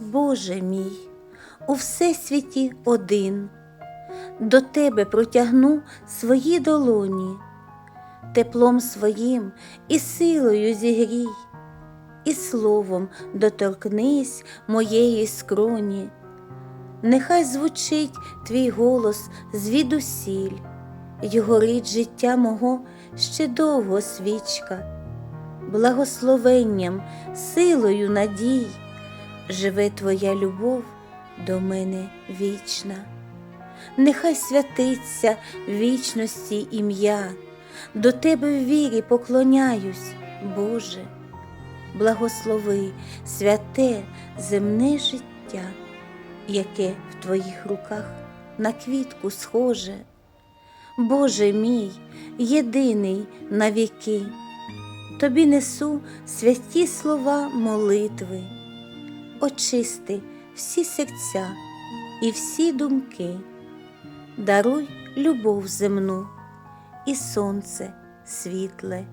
Боже мій, у всесвіті один, до Тебе протягну свої долоні, теплом своїм і силою зігрій, і словом доторкнись моєї скроні. Нехай звучить твій голос звідусіль, й горить життя мого ще довго свічка, благословенням, силою надій живе твоя любов до мене вічна. Нехай святиться вічності ім'я, до тебе в вірі поклоняюсь, Боже, благослови святе земне життя, яке в твоїх руках на квітку схоже. Боже мій, єдиний на віки, тобі несу святі слова молитви, очисти всі серця і всі думки, даруй любов земну і сонце світле.